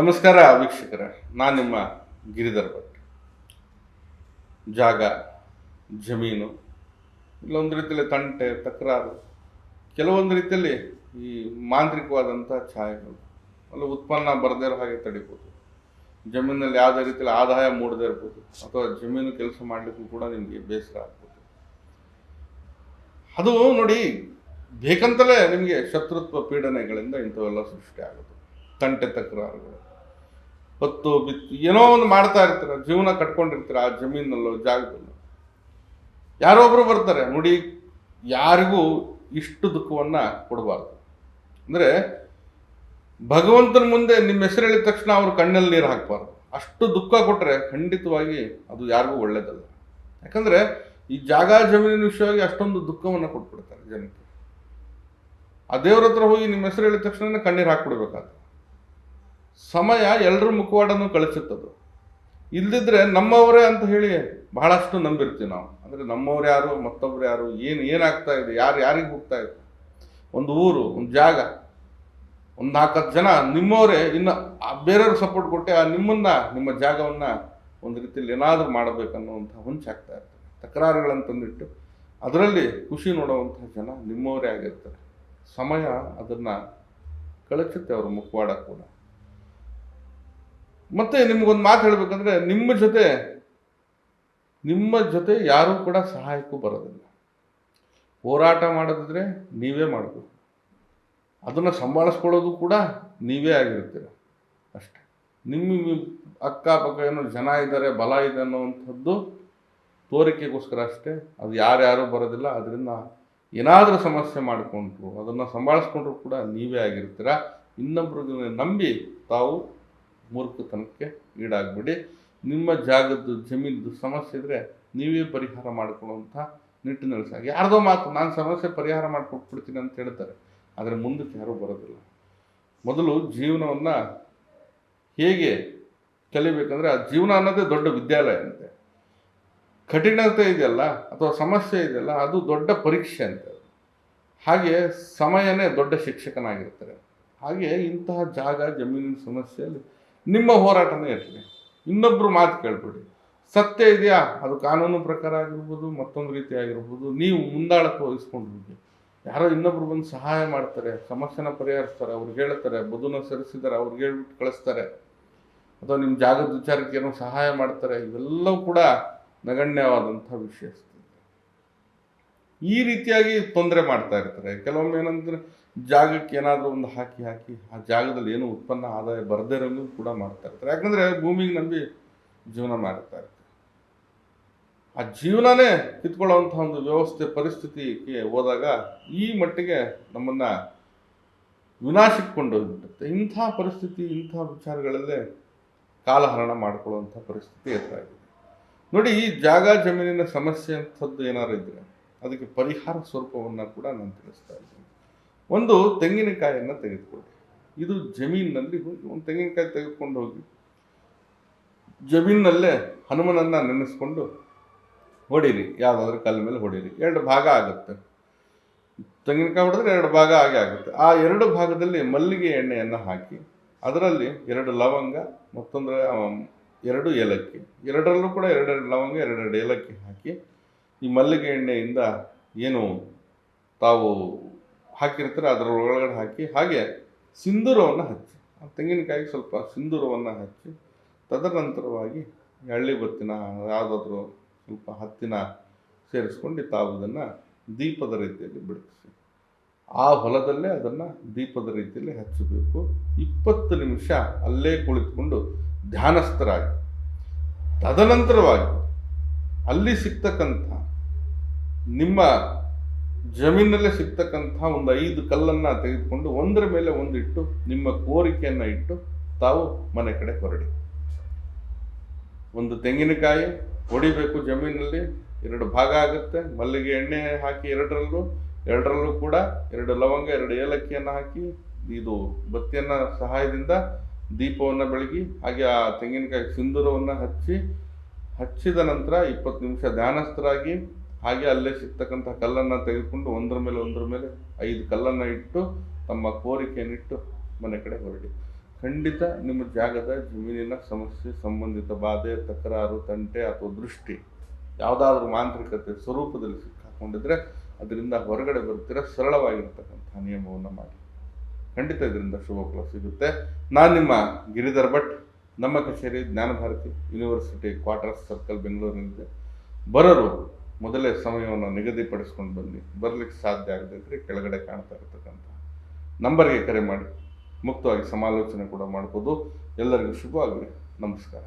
ನಮಸ್ಕಾರ ವೀಕ್ಷಕರ, ನಾನು ನಿಮ್ಮ ಗಿರಿಧರ್ ಭಟ್. ಜಾಗ, ಜಮೀನು, ಇಲ್ಲೊಂದು ರೀತಿಯಲ್ಲಿ ತಂಟೆ, ತಕರಾರು, ಕೆಲವೊಂದು ರೀತಿಯಲ್ಲಿ ಈ ಮಾಂತ್ರಿಕವಾದಂಥ ಛಾಯೆಗಳು, ಅಲ್ಲಿ ಉತ್ಪನ್ನ ಬರದೇ ಇರೋ ಹಾಗೆ ತಡಿಬೋದು. ಜಮೀನಲ್ಲಿ ಯಾವುದೇ ರೀತಿಯಲ್ಲಿ ಆದಾಯ ಮೂಡದೇ ಇರ್ಬೋದು, ಅಥವಾ ಜಮೀನು ಕೆಲಸ ಮಾಡಲಿಕ್ಕೂ ಕೂಡ ನಿಮಗೆ ಬೇಸರ ಆಗ್ಬೋದು. ಅದು ನೋಡಿ, ಬೇಕಂತಲೇ ನಿಮಗೆ ಶತ್ರುತ್ವ ಪೀಡನೆಗಳಿಂದ ಇಂಥವೆಲ್ಲ ಸೃಷ್ಟಿ ಆಗೋದು. ತಂಟೆ ತಕರಾರುಗಳು ಹೊತ್ತು ಬಿತ್ತು, ಏನೋ ಒಂದು ಮಾಡ್ತಾ ಇರ್ತಾರೆ, ಜೀವನ ಕಟ್ಕೊಂಡಿರ್ತಾರೆ ಆ ಜಮೀನಲ್ಲೋ, ಜಾಗದಲ್ಲೋ. ಯಾರೋ ಒಬ್ರು ಬರ್ತಾರೆ, ನೋಡಿ, ಯಾರಿಗೂ ಇಷ್ಟು ದುಃಖವನ್ನ ಕೊಡಬಾರ್ದು. ಅಂದರೆ, ಭಗವಂತನ ಮುಂದೆ ನಿಮ್ಮ ಹೆಸರು ಹೇಳಿದ ತಕ್ಷಣ ಅವ್ರ ಕಣ್ಣಲ್ಲಿ ನೀರು ಹಾಕಬಾರ್ದು. ಅಷ್ಟು ದುಃಖ ಕೊಟ್ಟರೆ ಖಂಡಿತವಾಗಿ ಅದು ಯಾರಿಗೂ ಒಳ್ಳೇದಲ್ಲ. ಯಾಕಂದರೆ, ಈ ಜಾಗ ಜಮೀನಿನ ವಿಷಯವಾಗಿ ಅಷ್ಟೊಂದು ದುಃಖವನ್ನು ಕೊಟ್ಬಿಡ್ತಾರೆ ಜನಕ್ಕೆ. ಆ ದೇವ್ರ ಹತ್ರ ಹೋಗಿ ನಿಮ್ಮ ಹೆಸರು ಹೇಳಿದ ತಕ್ಷಣ ಕಣ್ಣೀರು ಹಾಕ್ಬಿಡ್ಬೇಕಾದ್ರೆ ಸಮಯ ಎಲ್ಲರ ಮುಖವಾಡನ್ನು ಕಳಿಸುತ್ತದು. ಇಲ್ದಿದ್ರೆ ನಮ್ಮವರೇ ಅಂತ ಹೇಳಿ ಬಹಳಷ್ಟು ನಂಬಿರ್ತೀವಿ ನಾವು. ಅಂದರೆ ನಮ್ಮವ್ರು ಯಾರು, ಮತ್ತೊಬ್ರು ಯಾರು, ಏನು, ಏನಾಗ್ತಾ ಇದೆ, ಯಾರು, ಯಾರಿಗೆ ಹೋಗ್ತಾ ಇದೆ? ಒಂದು ಊರು, ಒಂದು ಜಾಗ, ಒಂದು ನಾಲ್ಕತ್ತು ಜನ, ನಿಮ್ಮವರೇ ಇನ್ನು ಬೇರೆಯವ್ರಿಗೆ ಸಪೋರ್ಟ್ ಕೊಟ್ಟೆ ಆ ನಿಮ್ಮನ್ನ, ನಿಮ್ಮ ಜಾಗವನ್ನು ಒಂದು ರೀತಿಯಲ್ಲಿ ಏನಾದರೂ ಮಾಡಬೇಕನ್ನುವಂಥ ಹುಂಚಾಗ್ತಾ ಇರ್ತದೆ. ತಕರಾರುಗಳನ್ನು ತಂದಿಟ್ಟು ಅದರಲ್ಲಿ ಖುಷಿ ನೋಡುವಂಥ ಜನ ನಿಮ್ಮವರೇ ಆಗಿರ್ತಾರೆ. ಸಮಯ ಅದನ್ನು ಕಳಚುತ್ತೆ ಅವರು ಮುಖವಾಡ ಕೂಡ. ಮತ್ತೆ ನಿಮ್ಗೊಂದು ಮಾತು ಹೇಳಬೇಕಂದ್ರೆ ನಿಮ್ಮ ಜೊತೆ ನಿಮ್ಮ ಜೊತೆ ಯಾರೂ ಕೂಡ ಸಹಾಯಕ್ಕೂ ಬರೋದಿಲ್ಲ. ಹೋರಾಟ ಮಾಡೋದಿದ್ರೆ ನೀವೇ ಮಾಡಬೇಕು. ಅದನ್ನು ಸಂಭಾಳಿಸ್ಕೊಳ್ಳೋದು ಕೂಡ ನೀವೇ ಆಗಿರ್ತೀರ. ಅಷ್ಟೆ. ನಿಮ್ಮ ಅಕ್ಕಪಕ್ಕ ಏನೋ ಜನ ಇದ್ದಾರೆ, ಬಲ ಇದೆ ಅನ್ನೋವಂಥದ್ದು ತೋರಿಕೆಗೋಸ್ಕರ ಅಷ್ಟೇ. ಅದು ಯಾರ್ಯಾರೂ ಬರೋದಿಲ್ಲ. ಅದರಿಂದ ಏನಾದರೂ ಸಮಸ್ಯೆ ಮಾಡಿಕೊಂಡ್ರು, ಅದನ್ನು ಸಂಭಾಳಿಸ್ಕೊಂಡ್ರು ಕೂಡ ನೀವೇ ಆಗಿರ್ತೀರ. ಇನ್ನೊಬ್ರಿಗೆ ನಂಬಿ ತಾವು ಮೂರ್ಖತನಕ್ಕೆ ಈಡಾಗ್ಬಿಡಿ. ನಿಮ್ಮ ಜಾಗದ್ದು ಜಮೀನದ್ದು ಸಮಸ್ಯೆ ಇದ್ರೆ ನೀವೇ ಪರಿಹಾರ ಮಾಡಿಕೊಳ್ಳುವಂಥ ನಿಟ್ಟಿನಲ್ಲಿ ಸಾಗಿ. ಯಾರ್ದೋ ಮಾತು, ನಾನು ಸಮಸ್ಯೆ ಪರಿಹಾರ ಮಾಡಿಕೊಟ್ಬಿಡ್ತೀನಿ ಅಂತ ಹೇಳ್ತಾರೆ. ಆದರೆ ಮುಂದಕ್ಕೆ ಯಾರೂ ಬರೋದಿಲ್ಲ. ಮೊದಲು ಜೀವನವನ್ನು ಹೇಗೆ ಕಲಿಬೇಕಂದ್ರೆ ಆ ಜೀವನ ಅನ್ನೋದೇ ದೊಡ್ಡ ವಿದ್ಯಾಲಯ ಅಂತೆ. ಕಠಿಣತೆ ಇದೆಯಲ್ಲ ಅಥವಾ ಸಮಸ್ಯೆ ಇದೆಯಲ್ಲ ಅದು ದೊಡ್ಡ ಪರೀಕ್ಷೆ ಅಂತ ಹಾಗೆ ಸಮಯನೇ ದೊಡ್ಡ ಶಿಕ್ಷಕನಾಗಿರ್ತಾರೆ. ಹಾಗೆ ಇಂತಹ ಜಾಗ, ಜಮೀನಿನ ಸಮಸ್ಯೆಯಲ್ಲಿ ನಿಮ್ಮ ಹೋರಾಟನೇ ಇರಲಿ. ಇನ್ನೊಬ್ಬರು ಮಾತು ಕೇಳ್ಬೇಡಿ. ಸತ್ಯ ಇದೆಯಾ? ಅದು ಕಾನೂನು ಪ್ರಕಾರ ಆಗಿರ್ಬೋದು, ಮತ್ತೊಂದು ರೀತಿ ಆಗಿರ್ಬೋದು. ನೀವು ಮುಂದಾಳಕ್ಕೆ ವಹಿಸ್ಕೊಂಡು ಹೋಗಿ. ಯಾರೋ ಇನ್ನೊಬ್ರು ಬಂದು ಸಹಾಯ ಮಾಡ್ತಾರೆ, ಸಮಸ್ಯೆನ ಪರಿಹರಿಸ್ತಾರೆ, ಅವ್ರಿಗೆ ಹೇಳ್ತಾರೆ, ಬದುನ ಸರಿಸಿದ್ದಾರೆ, ಅವ್ರಿಗೆ ಹೇಳ್ಬಿಟ್ಟು ಕಳಿಸ್ತಾರೆ. ಅಥವಾ ನಿಮ್ಮ ಜಾಗದ ವಿಚಾರಕ್ಕೆ ಏನೋ ಸಹಾಯ ಮಾಡ್ತಾರೆ, ಇವೆಲ್ಲವೂ ಕೂಡ ನಗಣ್ಯವಾದಂಥ ವಿಷಯ ಈ ರೀತಿಯಾಗಿ ತೊಂದರೆ ಮಾಡ್ತಾ ಇರ್ತಾರೆ. ಕೆಲವೊಮ್ಮೆ ಏನಂದ್ರೆ ಜಾಗಕ್ಕೆ ಏನಾದರೂ ಒಂದು ಹಾಕಿ ಹಾಕಿ, ಆ ಜಾಗದಲ್ಲಿ ಏನು ಉತ್ಪನ್ನ, ಆದಾಯ ಬರದೇ ಇರೋಂಗೂ ಕೂಡ ಮಾಡ್ತಾ ಇರ್ತಾರೆ. ಯಾಕಂದ್ರೆ ಭೂಮಿಗೆ ನಂಬಿ ಜೀವನ ಮಾಡ್ತಾ ಇರ್ತಾರೆ. ಆ ಜೀವನನೇ ಕಿತ್ಕೊಳ್ಳೋವಂಥ ಒಂದು ವ್ಯವಸ್ಥೆ, ಪರಿಸ್ಥಿತಿಗೆ ಹೋದಾಗ ಈ ಮಟ್ಟಿಗೆ ನಮ್ಮನ್ನು ವಿನಾಶಕ್ಕೆ ಕೊಂಡೋಗ್ಬಿಡುತ್ತೆ ಇಂಥ ಪರಿಸ್ಥಿತಿ, ಇಂಥ ವಿಚಾರಗಳಲ್ಲೇ ಕಾಲಹರಣ ಮಾಡ್ಕೊಳ್ಳುವಂಥ ಪರಿಸ್ಥಿತಿ ಎದುರಾಗಿದೆ. ನೋಡಿ, ಈ ಜಾಗ ಜಮೀನಿನ ಸಮಸ್ಯೆ ಅಂಥದ್ದು ಏನಾರು ಇದ್ದರೆ ಅದಕ್ಕೆ ಪರಿಹಾರ ಸ್ವರೂಪವನ್ನು ಕೂಡ ನಾನು ತಿಳಿಸ್ತಾ ಇದ್ದೀನಿ. ಒಂದು ತೆಂಗಿನಕಾಯಿಯನ್ನು ತೆಗೆದುಕೊಳ್ಳಿ ಇದು ಜಮೀನಿನಲ್ಲಿ ಹೋಗಿ ಒಂದು ತೆಂಗಿನಕಾಯಿ ತೆಗೆದುಕೊಂಡು ಹೋಗಿ. ಜಮೀನಿನಲ್ಲೇ ಹನುಮನನ್ನು ನೆನೆಸ್ಕೊಂಡು ಹೊಡೀರಿ, ಯಾವುದಾದ್ರೂ ಕಲ್ಲ ಮೇಲೆ ಹೊಡೀರಿ. ಎರಡು ಭಾಗ ಆಗುತ್ತೆ. ತೆಂಗಿನಕಾಯಿ ಹೊಡೆದ್ರೆ ಎರಡು ಭಾಗ ಆಗೇ ಆಗುತ್ತೆ. ಆ ಎರಡು ಭಾಗದಲ್ಲಿ ಮಲ್ಲಿಗೆ ಎಣ್ಣೆಯನ್ನು ಹಾಕಿ, ಅದರಲ್ಲಿ ಎರಡು ಲವಂಗ ಮತ್ತೊಂದು ಎರಡು ಏಲಕ್ಕಿ. ಎರಡರಲ್ಲೂ ಕೂಡ ಎರಡೆರಡು ಲವಂಗ, ಎರಡೆರಡು ಏಲಕ್ಕಿ ಹಾಕಿ, ಈ ಮಲ್ಲಿಗೆ ಎಣ್ಣೆಯಿಂದ ಏನು ತಾವು ಹಾಕಿರ್ತಾರೆ ಅದರ ಒಳಗಡೆ ಹಾಕಿ, ಹಾಗೆ ಸಿಂಧೂರವನ್ನು ಹಚ್ಚಿ ತೆಂಗಿನಕಾಯಿಗೆ ಸ್ವಲ್ಪ ಸಿಂಧೂರವನ್ನು ಹಚ್ಚಿ, ತದನಂತರವಾಗಿ ಎಳ್ಳಿ ಬತ್ತಿನ, ಯಾವುದಾದ್ರೂ ಸ್ವಲ್ಪ ಹತ್ತಿನ ಸೇರಿಸ್ಕೊಂಡು ತಾವು ಅದನ್ನು ದೀಪದ ರೀತಿಯಲ್ಲಿ ಬಿಡಿಸಿ, ಆ ಹೊಲದಲ್ಲೇ ಅದನ್ನು ದೀಪದ ರೀತಿಯಲ್ಲಿ ಹಚ್ಚಬೇಕು. ಇಪ್ಪತ್ತು ನಿಮಿಷ ಅಲ್ಲೇ ಕುಳಿತುಕೊಂಡು ಧ್ಯಾನಸ್ಥರಾಗಿ, ತದನಂತರವಾಗಿ ಅಲ್ಲಿ ಸಿಗ್ತಕ್ಕಂಥ ನಿಮ್ಮ ಜಮೀನಲ್ಲೇ ಸಿಗ್ತಕ್ಕಂಥ ಒಂದು ಐದು ಕಲ್ಲನ್ನು ತೆಗೆದುಕೊಂಡು ಒಂದರ ಮೇಲೆ ಒಂದಿಟ್ಟು ನಿಮ್ಮ ಕೋರಿಕೆಯನ್ನು ಇಟ್ಟು ತಾವು ಮನೆ ಕಡೆ ಹೊರಡಿ. ಒಂದು ತೆಂಗಿನಕಾಯಿ ಹೊಡಿಬೇಕು ಜಮೀನಲ್ಲಿ, ಎರಡು ಭಾಗ ಆಗುತ್ತೆ. ಮಲ್ಲಿಗೆ ಎಣ್ಣೆ ಹಾಕಿ ಎರಡರಲ್ಲೂ ಎರಡರಲ್ಲೂ ಕೂಡ ಎರಡು ಲವಂಗ, ಎರಡು ಏಲಕ್ಕಿಯನ್ನು ಹಾಕಿ ಇದು ಬತ್ತಿಯನ್ನ ಸಹಾಯದಿಂದ ದೀಪವನ್ನು ಬೆಳಗಿ, ಹಾಗೆ ಆ ತೆಂಗಿನಕಾಯಿ ಸಿಂಧೂರವನ್ನು ಹಚ್ಚಿ, ಹಚ್ಚಿದ ನಂತರ ಇಪ್ಪತ್ತು ನಿಮಿಷ ಧ್ಯಾನಸ್ಥರಾಗಿ ಹಾಗೆ ಅಲ್ಲೇ ಸಿಗ್ತಕ್ಕಂಥ ಕಲ್ಲನ್ನು ತೆಗೆದುಕೊಂಡು ಒಂದರ ಮೇಲೆ ಒಂದರ ಮೇಲೆ ಐದು ಕಲ್ಲನ್ನು ಇಟ್ಟು ತಮ್ಮ ಕೋರಿಕೆಯನ್ನಿಟ್ಟು ಮನೆ ಕಡೆ ಹೊರಡಿ. ಖಂಡಿತ ನಿಮ್ಮ ಜಾಗದ ಜಮೀನಿನ ಸಮಸ್ಯೆ ಸಂಬಂಧಿತ ಬಾಧೆ, ತಕರಾರು, ತಂಟೆ ಅಥವಾ ದೃಷ್ಟಿ ಯಾವುದಾದ್ರೂ ಮಾಂತ್ರಿಕತೆ ಸ್ವರೂಪದಲ್ಲಿ ಸಿಕ್ಕಾಕೊಂಡಿದ್ರೆ ಅದರಿಂದ ಹೊರಗಡೆ ಬರ್ತೀರ ಸರಳವಾಗಿರ್ತಕ್ಕಂಥ ನಿಯಮವನ್ನು ಮಾಡಿ. ಖಂಡಿತ ಇದರಿಂದ ಶುಭ ಫಲ ಸಿಗುತ್ತೆ. ನಾನು ನಿಮ್ಮ ಗಿರಿಧರ್ ಭಟ್, ನಮ್ಮ ಕಚೇರಿ ಜ್ಞಾನಭಾರತಿ ಯೂನಿವರ್ಸಿಟಿ ಕ್ವಾರ್ಟರ್ಸ್ ಸರ್ಕಲ್ ಬೆಂಗಳೂರಿನಲ್ಲಿದೆ. ಬರೋರು ಮೊದಲೇ ಸಮಯವನ್ನು ನಿಗದಿಪಡಿಸ್ಕೊಂಡು ಬನ್ನಿ. ಬರಲಿಕ್ಕೆ ಸಾಧ್ಯ ಆಗದಿದ್ದರೆ ಕೆಳಗಡೆ ಕಾಣ್ತಾ ಇರತಕ್ಕಂಥ ನಂಬರ್ಗೆ ಕರೆ ಮಾಡಿ. ಮುಕ್ತವಾಗಿ ಸಮಾಲೋಚನೆ ಕೂಡ ಮಾಡ್ಬೋದು. ಎಲ್ಲರಿಗೂ ಶುಭವಾಗಲಿ. ನಮಸ್ಕಾರ.